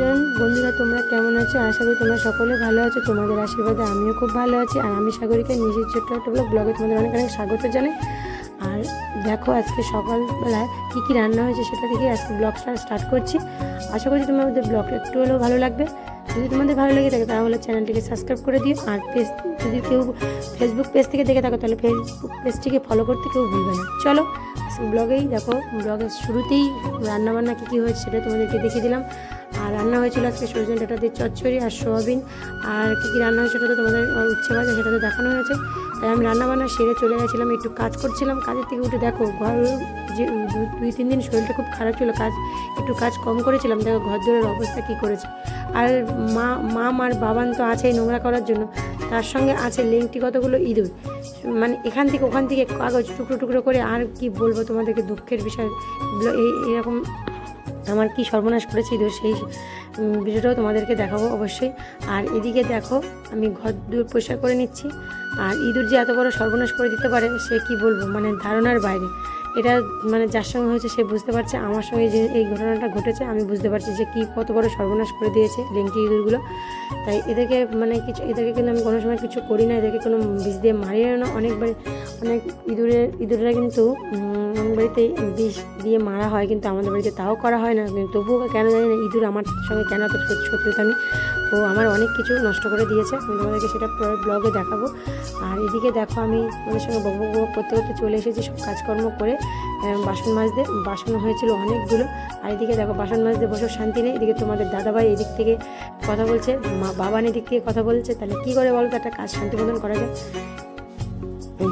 Friend বন্ধুরা, তোমরা কেমন আছো? আশা করি তোমরা সকলে ভালো আছো। তোমাদের আশীর্বাদে আমিও খুব ভালো আছি। আর আমি সাগরিকা নিজের ছোট্ট একটা ব্লগ। ব্লগে তোমাদের অনেক অনেক স্বাগত জানাই। আর দেখো, আজকে সকালবেলায় কী কী রান্না হয়েছে সেটা থেকে আজকে ব্লগটা স্টার্ট করছি। আশা করছি তোমাদের ব্লগটা একটু হলেও ভালো লাগবে। যদি তোমাদের ভালো লেগে থাকে তাহলে চ্যানেলটিকে সাবস্ক্রাইব করে দিও। আর পেজ, যদি কেউ ফেসবুক পেজ থেকে দেখে থাকো, তাহলে ফেসবুক পেজটিকে ফলো করতে কেউ ভুলবে না। চলো ব্লগেই দেখো ব্লগের শুরুতেই রান্নাবান্না কী কী হয়েছে সেটা তোমাদেরকে দেখিয়ে দিলাম। আর রান্না হয়েছিল আজকে সজনে ডাটা দিয়ে চচ্চড়ি আর সোয়াবিন। আর কী কী রান্না হয়েছে সেটা তো তোমাদের উচ্ছে ভাজা সেটা তো দেখানো হয়েছে। তাই আমি রান্নাবান্না সেরে চলে গেছিলাম, একটু কাজ করছিলাম। কাজের থেকে উঠে দেখো, ঘর যে দুই, তিন দিন শরীরটা খুব খারাপ ছিল, কাজ, একটু কাজ কম করেছিলাম। দেখো ঘর দোরের অবস্থা কী করেছে। আর মা মা আর বাবান তো আছেই নোংরা করার জন্য। তার সঙ্গে আছে লেংটি কতগুলো ইঁদুর মানে এখান থেকে ওখান থেকে কাগজ টুকরো টুকরো করে আর কি বলব তোমাদেরকে দুঃখের বিষয়। এই, এরকম আমার কি সর্বনাশ করেছে ইঁদুর সেই ভিডিওটাও তোমাদেরকে দেখাবো অবশ্যই। আর এদিকে দেখো, আমি ঘর দূর পরিষ্কার করে নিচ্ছি। আর ইঁদুর যে এত বড় সর্বনাশ করে দিতে পারে, সে কি বলব? মানে ধারণার বাইরে। এটা মানে যার সঙ্গে হয়েছে সে বুঝতে পারছে, আমার সঙ্গে যে এই ঘটনাটা ঘটেছে, আমি বুঝতে পারছি যে কী কত বড় সর্বনাশ করে দিয়েছে লেঙ্কি ইঁদুরগুলো। তাই এদেরকে মানে কিছু, এদেরকে কিন্তু আমি কোনো সময় কিছু করি না, এদেরকে কোনো বিষ দিয়ে মারিও না। অনেকবার অনেক ইঁদুরের, ইঁদুরেরা কিন্তু উম, বাড়িতে বিষ দিয়ে মারা হয় কিন্তু আমাদের বাড়িতে তাও করা হয় না। কিন্তু তবুও কেন জানি না ইঁদুর আমার সঙ্গে কেন এত শত্রু- শত্রুতা আমি ও আমার অনেক কিছু নষ্ট করে দিয়েছে। আমি তোমাদেরকে সেটা ব্লগে দেখাবো। আর এদিকে দেখো আমি তোমাদের সঙ্গে বক বক করতে করতে চলে এসেছি সব কাজকর্ম করে বাসন মাজতে। বাসন হয়েছিল অনেকগুলো। আর এদিকে দেখো বাসন মাজতে বসে শান্তি নেই। এদিকে তোমাদের দাদাভাই এদিক থেকে কথা বলছে মা বাবান এদিক থেকে কথা বলছে। তাহলে কী করে বলো তো একটা কাজ শান্তি মতন করা যায়।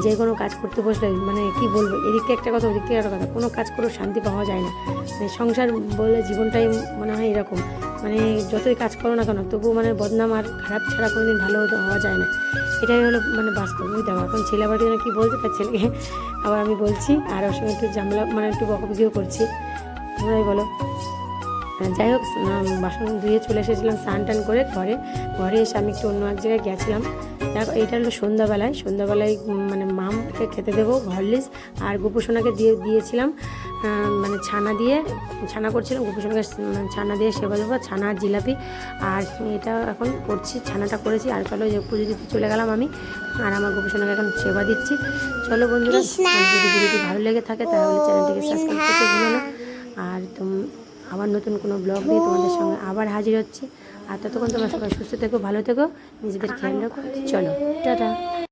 যে কোনো কাজ করতে বসলে মানে কি বলব, এদিক থেকে একটা কথা, ওদিক থেকে একটা কথা, কোনো কাজ করেও শান্তি পাওয়া যায় না। মানে সংসার বললে জীবনটাই মনে হয় এরকম। মানে যতই কাজ করো না কেন তবুও মানে বদনাম আর খারাপ ছাড়া কোনো দিন ভালো হওয়া যায় না। এটাই হলো মানে বাস্তব, বুঝতে দেখো এখন ছেলে বাড়ি কী বলছে, তার ছেলেকে আবার আমি বলছি, আর ওর সঙ্গে একটু জামলা মানে একটু বকবিও করছি। তোমরাই বলো। যাই হোক বাসন ধুয়ে চলে এসেছিলাম স্নান টান করে ঘরে। ঘরে এসে আমি একটু অন্য এক জায়গায় গেছিলাম। দেখো এটা হলো সন্ধ্যাবেলায়। সন্ধ্যাবেলায় মানে মামকে খেতে দেবো হরলিক্স আর গোপুসোনাকে দিয়ে দিয়েছিলাম মানে ছানা দিয়ে ছানা করছিলাম গোপুসোনাকে ছানা দিয়ে সেবা দেবো ছানা জিলাপি আর এটা এখন করছি ছানাটা করেছি আর চলো যে পুজো দিতে চলে গেলাম আমি আর আমার গোপুসোনাকে এখন সেবা দিচ্ছি। চলো বন্ধুরা যদি ভিডিওটি ভালো লেগে থাকে তাহলে চ্যানেলটিকে সাবস্ক্রাইব করতে ভুলো না। আর তুমি আবার নতুন কোনো ব্লগ নিয়ে তোমাদের সঙ্গে আবার হাজির হচ্ছি। আর ততক্ষণ তোমরা সবাই সুস্থ থেকো, ভালো থেকো, নিজেদের খেয়াল রাখো। চলো, টাটা।